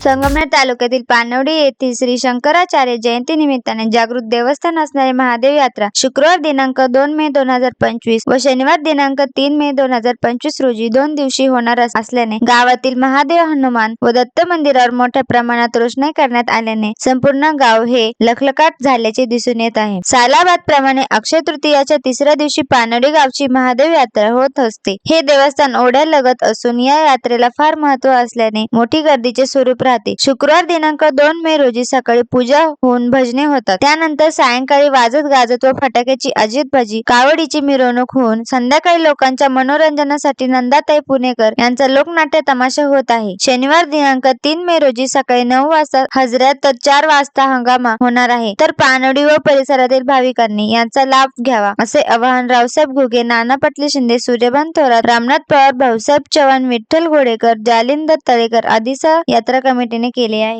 संगमनेर तालुक्यातील पानवडी येथील श्री शंकराचार्य जयंती निमित्ताने जागृत देवस्थान असणारी महादेव यात्रा शुक्रवार दिनांक दोन मे दोन हजार पंचवीस व शनिवार दिनांक तीन मे दोन हजार पंचवीस रोजी दोन दिवशी होणार असल्याने गावातील महादेव हनुमान व दत्त मंदिरावर मोठ्या प्रमाणात रोषणाई करण्यात आल्याने संपूर्ण गाव हे लखलखाट झाल्याचे दिसून येत आहे. सालाबाद प्रमाणे अक्षय तृतीयाच्या तिसऱ्या दिवशी पानवडी गावची महादेव यात्रा होत असते. हे देवस्थान ओढ्यालगत असून या यात्रेला फार महत्त्व असल्याने मोठी गर्दीचे स्वरूप राहते. शुक्रवार दिनांक दोन मे रोजी सकाळी पूजा होऊन भजने होतात. त्यानंतर सायंकाळी वाजत गाजत व फटाक्याची अजितबाजी कावडीची मिरवणूक होऊन संध्याकाळी लोकांच्या मनोरंजनासाठी नंदाताई पुणेकर यांचा लोकनाट्य तमाशा होत आहे. शनिवार दिनांक तीन मे रोजी सकाळी नऊ वाजता हजऱ्यात तर चार वाजता हंगामा होणार आहे. तर पानोडी व परिसरातील भाविकांनी यांचा लाभ घ्यावा असे आवाहन रावसाहेब घुगे नाना पाटील शिंदे सूर्यभान थोरात रामनाथ पवार भाऊसाहेब चव्हाण विठ्ठल घोडेकर जालिंदर तळेकर आदीसा यात्रा कमिटीने केले आहे.